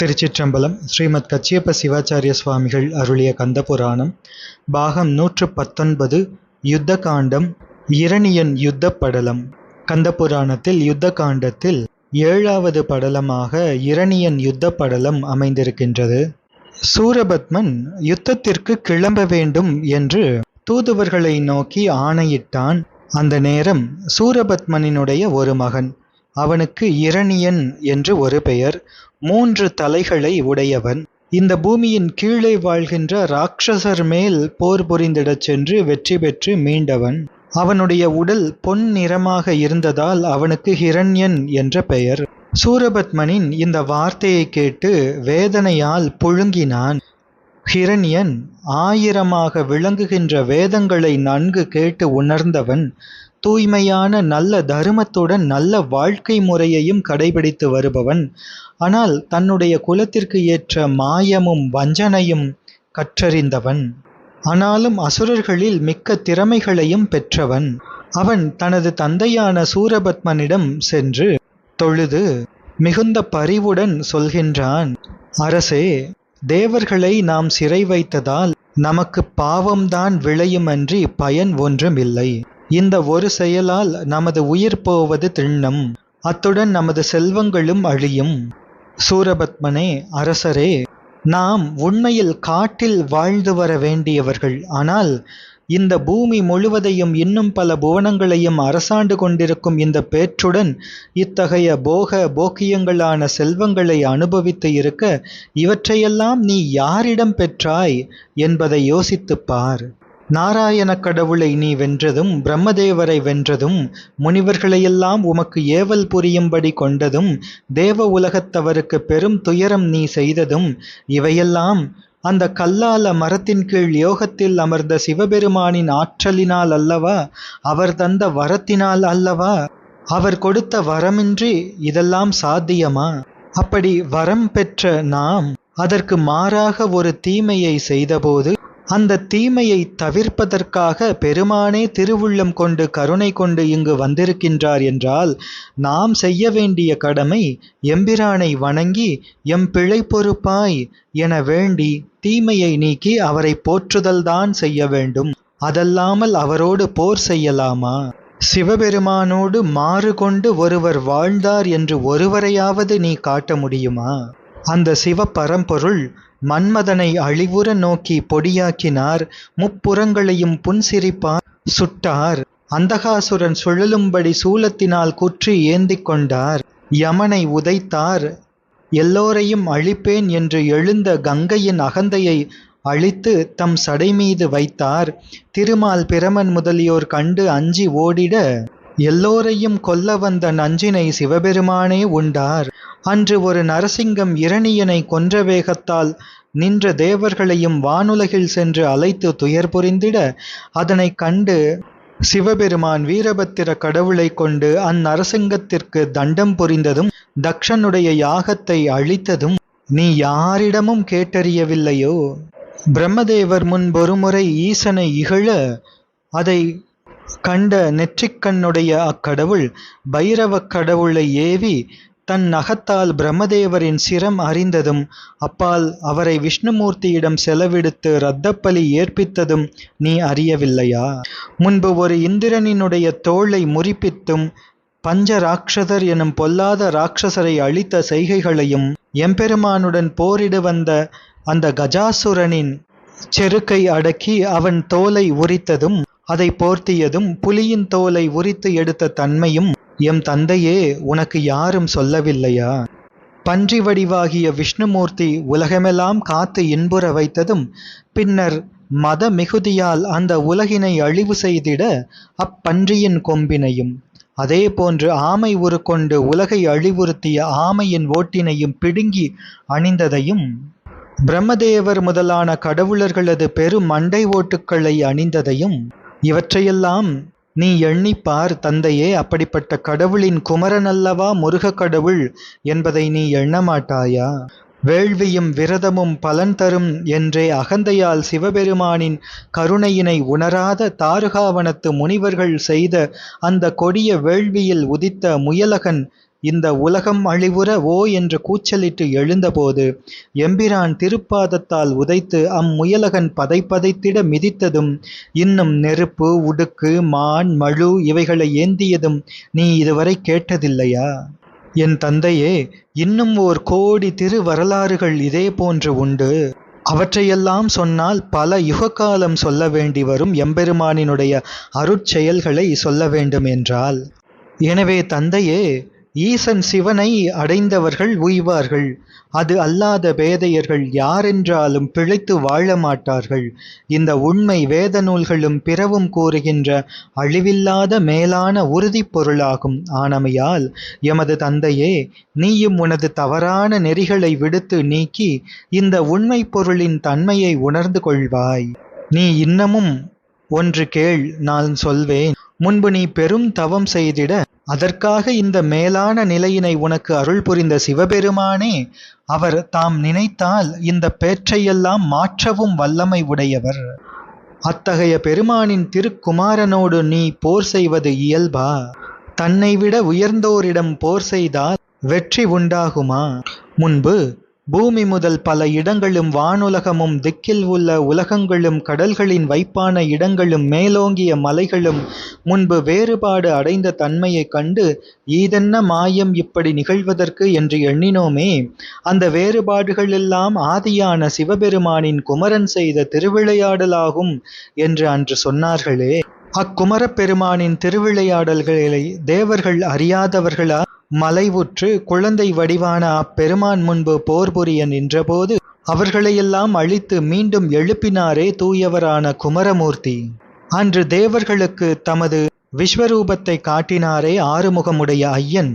திருச்சிற்றம்பலம் ஸ்ரீமத் கச்சியப்ப சிவாச்சாரிய சுவாமிகள் அருளிய கந்தபுராணம் பாகம் நூற்று பத்தொன்பது யுத்த காண்டம் இரணியன் யுத்த படலம் கந்தபுராணத்தில் யுத்த காண்டத்தில் ஏழாவது படலமாக இரணியன் யுத்த படலம் அமைந்திருக்கின்றது. சூரபத்மன் யுத்தத்திற்கு கிளம்ப வேண்டும் என்று தூதுவர்களை நோக்கி ஆணையிட்டான். அந்த நேரம் சூரபத்மனினுடைய ஒரு மகன். அவனுக்கு இரணியன் என்று ஒரு பெயர். மூன்று தலைகளை உடையவன். இந்த பூமியின் கீழே வாழ்கின்ற ராட்சசர் மேல் போர் புரிந்திடச் சென்று வெற்றி பெற்று மீண்டவன். அவனுடைய உடல் பொன் நிறமாக இருந்ததால் அவனுக்கு ஹிரண்யன் என்ற பெயர். சூரபத்மனின் இந்த வார்த்தையை கேட்டு வேதனையால் புழுங்கினான். ஹிரண்யன் ஆயிரமாக விளங்குகின்ற வேதங்களை நன்கு கேட்டு உணர்ந்தவன் தூய்மையான நல்ல தருமத்துடன் நல்ல வாழ்க்கை முறையையும் கடைபிடித்து வருபவன். ஆனால் தன்னுடைய குலத்திற்கு ஏற்ற மாயமும் வஞ்சனையும் கற்றறிந்தவன். ஆனாலும் அசுரர்களில் மிக்க திறமைகளையும் பெற்றவன். அவன் தனது தந்தையான சூரபத்மனிடம் சென்று தொழுது மிகுந்த பரிவுடன் சொல்கின்றான் அரசே தேவர்களை நாம் சிறை வைத்ததால் நமக்கு பாவம்தான் விளையுமன்றி பயன் ஒன்றுமில்லை. இந்த ஒரு செயலால் நமது உயிர் போவது திண்ணம். அத்துடன் நமது செல்வங்களும் அழியும். சூரபத்மனே அரசரே நாம் உண்மையில் காட்டில் வாழ்ந்து வர வேண்டியவர்கள். ஆனால் இந்த பூமி முழுவதையும் இன்னும் பல புவனங்களையும் அரசாண்டு கொண்டிருக்கும் இந்த பேற்றுடன் இத்தகைய போக போக்கியங்களான செல்வங்களை அனுபவித்து இருக்க இவற்றையெல்லாம் நீ யாரிடம் பெற்றாய் என்பதை யோசித்துப் பார். நாராயண கடவுளை நீ வென்றதும் பிரம்மதேவரை வென்றதும் முனிவர்களையெல்லாம் உமக்கு ஏவல் புரியும்படி கொண்டதும் தேவ உலகத்தவருக்கு பெரும் துயரம் நீ செய்ததும் இவையெல்லாம் அந்த கல்லால மரத்தின் கீழ் யோகத்தில் அமர்ந்த சிவபெருமானின் ஆற்றலினால் அல்லவா? அவர் தந்த வரத்தினால் அல்லவா? அவர் கொடுத்த வரமின்றி இதெல்லாம் சாத்தியமா? அப்படி வரம் பெற்ற நாம் அதற்கு மாறாக ஒரு தீமையை செய்தபோது அந்த தீமையை தவிர்ப்பதற்காக பெருமானே திருவுள்ளம் கொண்டு கருணை கொண்டு இங்கு வந்திருக்கின்றார் என்றால் நாம் செய்ய வேண்டிய கடமை எம்பிரானை வணங்கி எம் பிழை பொறுப்பாய் என வேண்டி தீமையை நீக்கி அவரை போற்றுதல்தான் செய்ய வேண்டும். அதல்லாமல் அவரோடு போர் செய்யலாமா? சிவபெருமானோடு மாறு கொண்டு ஒருவர் வாழ்ந்தார் என்று ஒருவரையாவது நீ காட்ட முடியுமா? அந்த சிவ பரம்பொருள் மன்மதனை அழிவுற நோக்கி பொடியாக்கினார். முப்புறங்களையும் புன்சிரிப்பார். சுட்டார். அந்தகாசுரன் சுழலும்படி சூலத்தினால் குற்றி ஏந்திக் கொண்டார். யமனை உதைத்தார். எல்லோரையும் அழிப்பேன் என்று எழுந்த கங்கையின் அகந்தையை அழித்து தம் சடை மீது வைத்தார். திருமால் பிரமன் முதலியோர் கண்டு அஞ்சி ஓடிட எல்லோரையும் கொல்ல வந்த நஞ்சினை சிவபெருமானே உண்டார். அன்று ஒரு நரசிங்கம் இரணியனை கொன்ற வேகத்தால் நின்ற தேவர்களையும் வானுலகில் சென்று அழைத்து துயர் புரிந்திட அதனை கண்டு சிவபெருமான் வீரபத்திர கடவுளை கொண்டு அந்நரசிங்கத்திற்கு தண்டம் புரிந்ததும் தக்ஷனுடைய யாகத்தை அழித்ததும் நீ யாரிடமும் கேட்டறியவில்லையோ? பிரம்மதேவர் முன்பொருமுறை ஈசனை இகழ அதை கண்ட நெற்றிக்கண்ணுடைய அக்கடவுள் பைரவக் கடவுளை ஏவி தன் நகத்தால் பிரம்மதேவரின் சிரம் அறிந்ததும் அப்பால் அவரை விஷ்ணுமூர்த்தியிடம் செலவிடுத்து இரத்தப்பலி ஏற்பித்ததும் நீ அறியவில்லையா? முன்பு ஒரு இந்திரனினுடைய தோளை முறிப்பித்தும் பஞ்ச ராட்சதர் எனும் பொல்லாத ராட்சசரை அழித்த செய்கைகளையும் எம்பெருமானுடன் போரிட வந்த அந்த கஜாசுரனின் செருக்கை அடக்கி அவன் தோலை உரித்ததும் அதை போர்த்தியதும் புலியின் தோலை உரித்து எடுத்த தன்மையும் எம் தந்தையே உனக்கு யாரும் சொல்லவில்லையா? பன்றி வடிவாகிய விஷ்ணுமூர்த்தி உலகமெல்லாம் காத்து இன்புற வைத்ததும் பின்னர் மத மிகுதியால் அந்த உலகினை அழிவு செய்திட அப்பன்றியின் கொம்பினையும் அதே போன்று ஆமை உருக்கொண்டு உலகை அழிவுறுத்திய ஆமையின் ஓட்டினையும் பிடுங்கி அணிந்ததையும் பிரம்மதேவர் முதலான கடவுளர்களது பெரும் மண்டை ஓட்டுக்களை அணிந்ததையும் இவற்றையெல்லாம் நீ எண்ணிப்பார் தந்தையே அப்படிப்பட்ட கடவுளின் குமரனல்லவா முருக கடவுள் என்பதை நீ எண்ணமாட்டாயா? வேள்வியும் விரதமும் பலன் தரும் என்றே அகந்தையால் சிவபெருமானின் கருணையினை உணராத தாருகாவனத்து முனிவர்கள் செய்த அந்த கொடிய வேள்வியில் உதித்த முயலகன் இந்த உலகம் அழிவுற ஓ என்று கூச்சலிட்டு எழுந்தபோது எம்பிரான் திருப்பாதத்தால் உதைத்து அம்முயலகன் பதைப்பதைத்திட மிதித்ததும் இன்னும் நெருப்பு உடுக்கு மான் மழு இவைகளை ஏந்தியதும் நீ இதுவரை கேட்டதில்லையா? என் தந்தையே இன்னும் ஓர் கோடி திரு வரலாறுகள் இதே போன்று உண்டு. அவற்றையெல்லாம் சொன்னால் பல யுககாலம் சொல்ல வேண்டி வரும் எம்பெருமானினுடைய அருட்செயல்களை சொல்ல வேண்டும் என்றால் எனவே தந்தையே ஈசன் சிவனை அடைந்தவர்கள் உய்வார்கள். அது அல்லாத பேதையர்கள் யாரென்றாலும் பிழைத்து வாழ மாட்டார்கள் இந்த உண்மை வேத நூல்களும் பிறவும் கூறுகின்ற அழிவில்லாத மேலான உறுதி பொருளாகும். ஆனமையால் எமது தந்தையே நீயும் உனது தவறான நெறிகளை விடுத்து நீக்கி இந்த உண்மை பொருளின் தன்மையை உணர்ந்து கொள்வாய். நீ இன்னமும் ஒன்று கேள் நான் சொல்வேன். முன்பு நீ பெரும் தவம் செய்திட அதற்காக இந்த மேலான நிலையினை உனக்கு அருள் புரிந்த சிவபெருமானே அவர் தாம் நினைத்தால் இந்த பேற்றையெல்லாம் மாற்றவும் வல்லமை உடையவர். அத்தகைய பெருமானின் திருக்குமாரனோடு நீ போர் செய்வது இயல்பா? தன்னை விட உயர்ந்தோரிடம் போர் செய்தால் வெற்றி உண்டாகுமா? முன்பு பூமி முதல் பல இடங்களும் வானுலகமும் திக்கில் உள்ள உலகங்களும் கடல்களின் வைப்பான இடங்களும் மேலோங்கிய மலைகளும் முன்பு வேறுபாடு அடைந்த தன்மையைக் கண்டு ஈதென்ன மாயம் இப்படி நிகழ்வதற்கு? என்று எண்ணினோமே. அந்த வேறுபாடுகள் எல்லாம் ஆதியான சிவபெருமானின் குமரன் செய்த திருவிளையாடலாகும் என்று அன்று சொன்னார்களே. அக்குமரப் பெருமானின் திருவிளையாடல்களை தேவர்கள் அறியாதவர்களா? மலைவுற்று குழந்தை வடிவான அப்பெருமான் முன்பு போர் புரிய நின்றபோது அவர்களையெல்லாம் அழித்து மீண்டும் எழுப்பினாரே தூயவரான குமரமூர்த்தி. அன்று தேவர்களுக்கு தமது விஸ்வரூபத்தை காட்டினாரே ஆறுமுகமுடைய ஐயன்.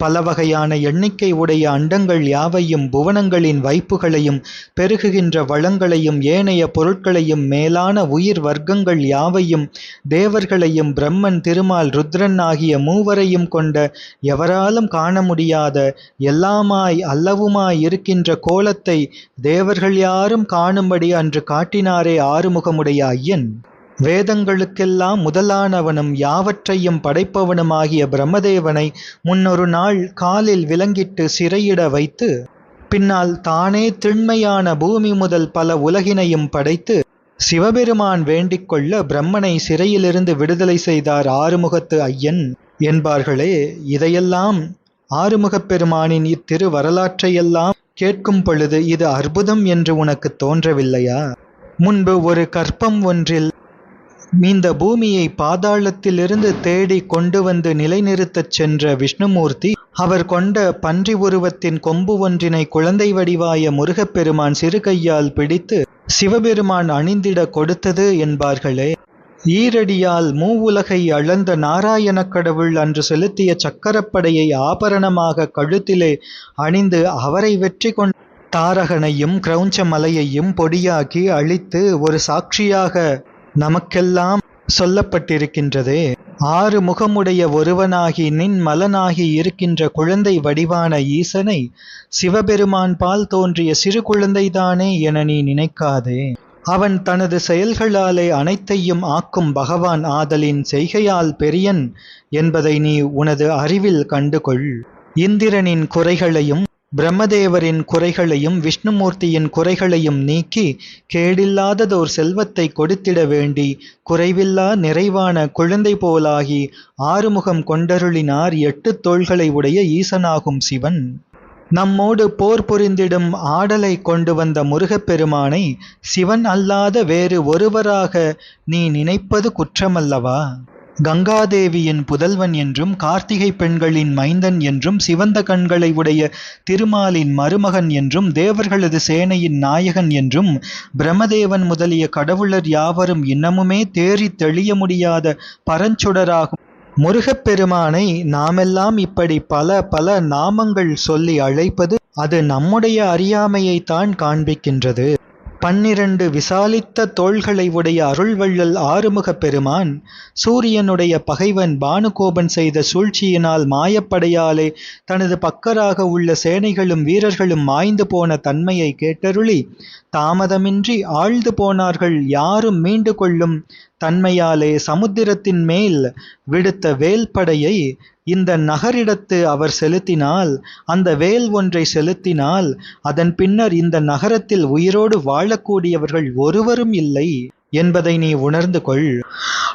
பல வகையான எண்ணிக்கை உடைய அண்டங்கள் யாவையும் புவனங்களின் வைப்புகளையும் பெருகுகின்ற வளங்களையும் ஏனைய பொருட்களையும் மேலான உயிர் வர்க்கங்கள் யாவையும் தேவர்களையும் பிரம்மன் திருமால் ருத்ரன் ஆகிய மூவரையும் கொண்ட எவராலும் காண முடியாத எல்லாமாய் அல்லவுமாய் இருக்கின்ற கோலத்தை தேவர்கள் யாரும் காணும்படி அன்று காட்டினாரே ஆறுமுகமுடைய ஐயன். வேதங்களுக்கெல்லாம் முதலானவனும் யாவற்றையும் படைப்பவனுமாகிய பிரம்மதேவனை முன்னொரு நாள் காலில் விலங்கிட்டு சிறையிட வைத்து பின்னால் தானே திண்மையான பூமி முதல் பல உலகினையும் படைத்து சிவபெருமான் வேண்டிக்கொள்ள பிரம்மனை சிறையிலிருந்து விடுதலை செய்தார் ஆறுமுகத்து ஐயன். என்பார்களே இதையெல்லாம் ஆறுமுகப் பெருமானின் இத்திரு வரலாற்றையெல்லாம் கேட்கும் பொழுது இது அற்புதம் என்று உனக்கு தோன்றவில்லையா? முன்பு ஒரு கற்பம் ஒன்றில் இந்த பூமியை பாதாளத்திலிருந்து தேடி கொண்டு வந்து நிலைநிறுத்தச் சென்ற விஷ்ணுமூர்த்தி அவர் கொண்ட பன்றி உருவத்தின் கொம்பு ஒன்றினை குழந்தை வடிவாய முருகப்பெருமான் சிறு கையால் பிடித்து சிவபெருமான் அணிந்திட கொடுத்தது என்பார்களே. ஈரடியால் மூவுலகை அளந்த நாராயணக் கடவுள் அன்று செலுத்திய சக்கரப்படையை ஆபரணமாக கழுத்திலே அணிந்து அவரை வெற்றி கொண்ட தாரகனையும் கிரௌஞ்ச மலையையும் பொடியாக்கி அழித்து ஒரு சாட்சியாக நமக்கெல்லாம் சொல்லப்பட்டிருக்கின்றதே. ஆறு முகமுடைய ஒருவனாகி நின் மலனாகி இருக்கின்ற குழந்தை வடிவான ஈசனை சிவபெருமான் பால் தோன்றிய சிறு குழந்தைதானே என நீ நினைக்காதே. அவன் தனது செயல்களாலே அனைத்தையும் ஆக்கும் பகவான் ஆதலின் செய்கையால் பெரியன் என்பதை நீ உனது அறிவில் கண்டுகொள். இந்திரனின் குறைகளையும் பிரம்மதேவரின் குறைகளையும் விஷ்ணுமூர்த்தியின் குறைகளையும் நீக்கி கேடில்லாததோர் செல்வத்தை கொடுத்திட வேண்டி குறைவில்லா நிறைவான குழந்தை போலாகி ஆறுமுகம் கொண்டருளினார் எட்டு தோள்களை உடைய ஈசனாகும் சிவன். நம்மோடு போர் புரிந்திடும் ஆடலை கொண்டு வந்த முருகப்பெருமானை சிவன் அல்லாத வேறு ஒருவராக நீ நினைப்பது குற்றமல்லவா? கங்காதேவியின் புதல்வன் என்றும் கார்த்திகை பெண்களின் மைந்தன் என்றும் சிவந்த கண்களை உடைய திருமாலின் மருமகன் என்றும் தேவர்களது சேனையின் நாயகன் என்றும் பிரம்மதேவன் முதலிய கடவுளர் யாவரும் இன்னமுமே தேறி தெளிய முடியாத பரஞ்சுடராகும். முருகப்பெருமானை நாமெல்லாம் இப்படி பல பல நாமங்கள் சொல்லி அழைப்பது அது நம்முடைய அறியாமையைத்தான் காண்பிக்கின்றது. பன்னிரண்டு விசாலித்த தோள்களை உடைய அருள்வள்ளல் ஆறுமுகப் பெருமான் சூரியனுடைய பகைவன் பானுகோபன் செய்த சூழ்ச்சியினால் மாயப்படையாலே தனது பக்கராக உள்ள சேனைகளும் வீரர்களும் மாய்ந்து போன தன்மையை கேட்டருளி தாமதமின்றி ஆழ்ந்து போனார்கள் யாரும் மீண்டு கொள்ளும் தன்மையாலே சமுத்திரத்தின் மேல் விடுத்த வேல்படையை இந்த நகரிடத்து அவர் செலுத்தினால் அந்த வேல் ஒன்றை செலுத்தினால் அதன் பின்னர் இந்த நகரத்தில் உயிரோடு வாழக்கூடியவர்கள் ஒருவரும் இல்லை என்பதை நீ உணர்ந்து கொள்.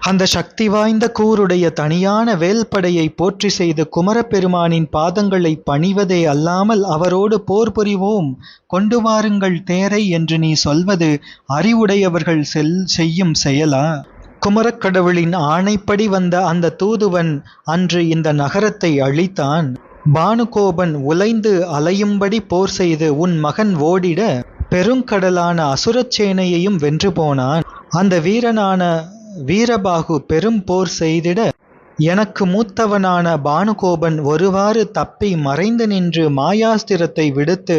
அந்த சக்தி வாய்ந்த கூருடைய தனியான வேல்படையை போற்றி செய்து குமரப்பெருமானின் பாதங்களை பணிவதே அல்லாமல் அவரோடு போர் புரிவோம். கொண்டு வாருங்கள் தேரை என்று நீ சொல்வது அறிவுடையவர்கள் செல் செய்யும் செயலா? குமரக்கடவுளின் ஆணைப்படி வந்த அந்த தூதுவன் அன்று இந்த நகரத்தை அழித்தான். பானுகோபன் உலைந்து அலையும்படி போர் செய்து உன் மகன் ஓடிட பெருங்கடலான அசுரச்சேனையையும் வென்று போனான். அந்த வீரனான வீரபாகு பெரும் போர் செய்திட எனக்கு மூத்தவனான பானுகோபன் ஒருவாறு தப்பி மறைந்து நின்று மாயாஸ்திரத்தை விடுத்து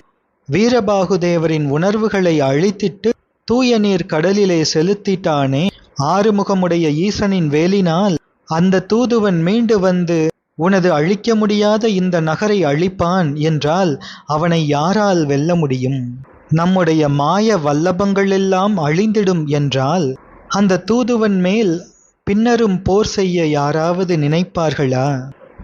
வீரபாகுதேவரின் உணர்வுகளை அழித்திட்டு தூய நீர் கடலிலே செலுத்திட்டானே. ஆறுமுகமுடைய ஈசனின் வேலினால் அந்த தூதுவன் மீண்டு வந்து உனது அழிக்க முடியாத இந்த நகரை அழிப்பான் என்றால் அவனை யாரால் வெல்ல முடியும்? நம்முடைய மாய வல்லபங்களெல்லாம் அழிந்திடும் என்றால் அந்த தூதுவன் மேல் பின்னரும் போர் செய்ய யாராவது நினைப்பார்களா?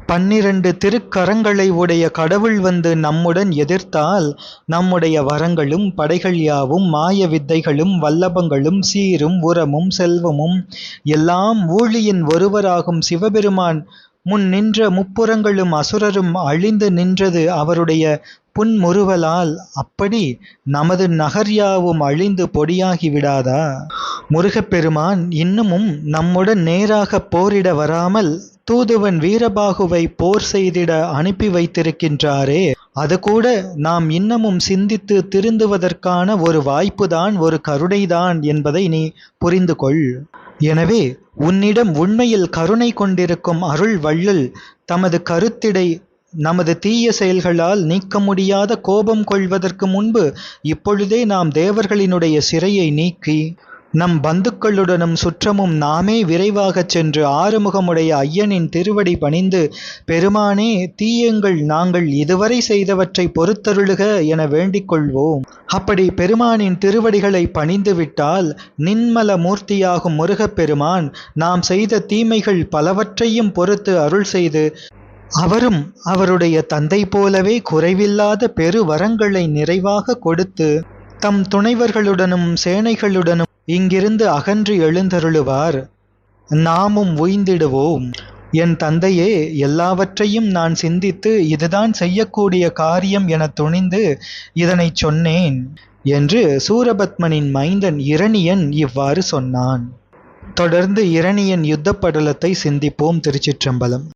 பன்னிரண்டு திருக்கரங்களை உடைய கடவுள் வந்து நம்முடன் எதிர்த்தால் நம்முடைய வரங்களும் படைகள் யாவும் மாய வித்தைகளும் வல்லபங்களும் சீரும் உரமும் செல்வமும் எல்லாம் ஊழியின் ஒருவராகும் சிவபெருமான். முன் நின்ற முப்புறங்களும் அசுரரும் அழிந்து நின்றது அவருடைய புன்முறுவலால். அப்படி நமது நகர்யாவும் அழிந்து பொடியாகி விடாதா? முருகப்பெருமான் இன்னமும் நம்முடன் நேராக போரிட வராமல் தூதுவன் வீரபாகுவை போர் செய்திட அனுப்பி வைத்திருக்கின்றாரே அது கூட நாம் இன்னமும் சிந்தித்து திருந்துவதற்கான ஒரு வாய்ப்புதான் ஒரு கருணைதான் என்பதை நீ புரிந்து கொள். எனவே உன்னிடம் உண்மையில் கருணை கொண்டிருக்கும் அருள் வள்ளல் தமது கருத்திடை நமது தீய செயல்களால் நீக்க முடியாத கோபம் கொள்வதற்கு முன்பு இப்பொழுதே நாம் தேவர்களினுடைய சிறையை நீக்கி நம் பந்துக்களுடனும் சுற்றமும் நாமே விரைவாகச் சென்று ஆறுமுகமுடைய ஐயனின் திருவடி பணிந்து பெருமானே தீயங்கள் நாங்கள் இதுவரை செய்தவற்றை பொறுத்தருளுக என வேண்டிக் கொள்வோம். அப்படி பெருமானின் திருவடிகளை பணிந்துவிட்டால் நின்மல மூர்த்தியாகும் முருகப்பெருமான் நாம் செய்த தீமைகள் பலவற்றையும் பொறுத்து அருள் செய்து அவரும் அவருடைய தந்தை போலவே குறைவில்லாத பெரு வரங்களை நிறைவாக கொடுத்து தம் துணைவர்களுடனும் சேனைகளுடனும் இங்கிருந்து அகன்று எழுந்தருளுவார். நாமும் உய்ந்திடுவோம். என் தந்தையே எல்லாவற்றையும் நான் சிந்தித்து இதுதான் செய்யக்கூடிய காரியம் என துணிந்து இதனைச் சொன்னேன் என்று சூரபத்மனின் மைந்தன் இரணியன் இவ்வாறு சொன்னான். தொடர்ந்து இரணியன் யுத்தப்படலத்தை சிந்திப்போம் திருச்சிற்றம்பலம்.